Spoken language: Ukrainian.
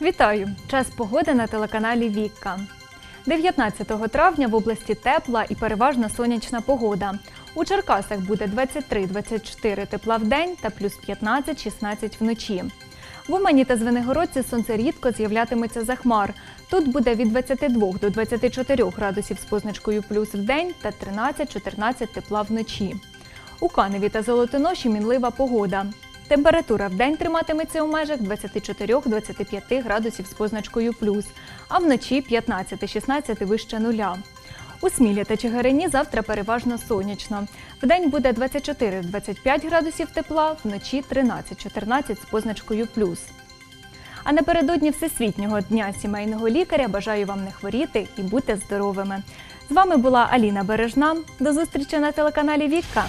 Вітаю! Час погоди на телеканалі Вікка. 19 травня в області тепла і переважно сонячна погода. У Черкасах буде 23-24 тепла в день та плюс 15-16 вночі. В Умані та Звенигородці сонце рідко з'являтиметься за хмар. Тут буде від 22 до 24 градусів з позначкою плюс в день та 13-14 тепла вночі. У Каневі та Золотоноші мінлива погода. Температура в день триматиметься у межах 24-25 градусів з позначкою плюс, а вночі 15-16 вище нуля. У Смілі та Чигирині завтра переважно сонячно. Вдень буде 24-25 градусів тепла, вночі 13-14 з позначкою плюс. А напередодні Всесвітнього дня сімейного лікаря бажаю вам не хворіти і бути здоровими. З вами була Аліна Бережна. До зустрічі на телеканалі Вікка.